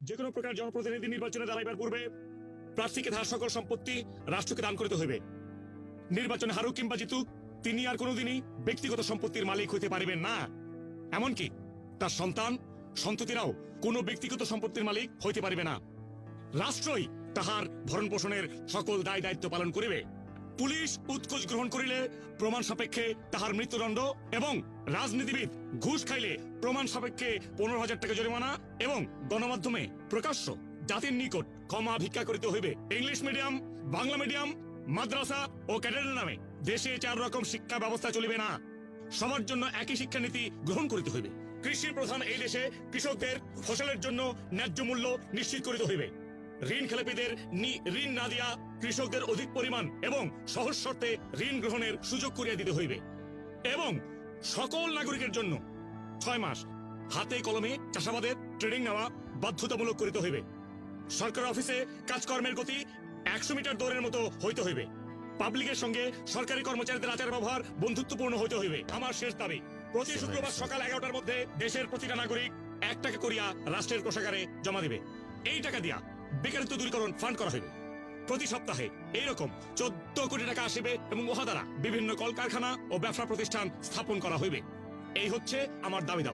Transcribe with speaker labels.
Speaker 1: যে কোনো প্রকার জনপ্রতিনিধি নির্বাচনে দাঁড়াইবার পূর্বে প্রার্থীকে তাহার সকল সম্পত্তি রাষ্ট্রকে দান করিতে হইবে। নির্বাচনে হারুক কিংবা জিতুক, তিনি আর কোনোদিনই ব্যক্তিগত সম্পত্তির মালিক হইতে পারিবেন না। এমনকি তার সন্তান, সন্ততিরাও কোনো ব্যক্তিগত সম্পত্তির মালিক হইতে পারিবে না। রাষ্ট্রই তাহার ভরণ পোষণের সকল দায় দায়িত্ব পালন করিবে। পুলিশ উৎকোচ গ্রহণ করিলে প্রমাণ সাপেক্ষে তাহার মৃত্যুদণ্ড এবং রাজনীতিবিদ ঘুষ খাইলে প্রমাণ সাপেক্ষে পনেরো হাজার টাকা জরিমানা এবং গণমাধ্যমে প্রকাশ্য জাতির নিকট ক্ষমা ভিক্ষা করিতে হইবে। ইংলিশ মিডিয়াম, বাংলা মিডিয়াম, মাদ্রাসা ও ক্যাডেটের নামে দেশে চার রকম শিক্ষা ব্যবস্থা চলিবে না। সবার জন্য একই শিক্ষানীতি গ্রহণ করিতে হইবে। কৃষি প্রধান এই দেশে কৃষকদের ফসলের জন্য ন্যায্য মূল্য নিশ্চিত করিতে হইবে। ঋণ খেলাপিদের ঋণ না দিয়া কৃষকদের অধিক পরিমাণ এবং সহজ শর্তে ঋণ গ্রহণের সুযোগ করিয়া দিতে হইবে। এবং সকল নাগরিকের জন্য ছয় মাস হাতে কলমে চাষাবাদের ট্রেনিং নেওয়া বাধ্যতামূলক করিতে হইবে। সরকার অফিসে কাজকর্মের গতি একশো মিটার দৌড়ের মতো হইতে হইবে। পাবলিকের সঙ্গে সরকারি কর্মচারীদের আচার ব্যবহার বন্ধুত্বপূর্ণ হইতে হইবে। আমার শেষ দাবি প্রতি শুক্রবার সকাল এগারোটার মধ্যে দেশের প্রতিটা নাগরিক এক টাকা করিয়া রাষ্ট্রের কোষাগারে জমা দিবে। এই টাকা দিয়া বেকারত্ব দূরীকরণ ফান্ড করা হবে প্রতি সপ্তাহে এইরকম চোদ্দ কোটি টাকা আসবে এবং উহা দ্বারা বিভিন্ন কলকারখানা ও ব্যবসা প্রতিষ্ঠান স্থাপন করা হইবে। এই হচ্ছে আমার দাবি দাবা।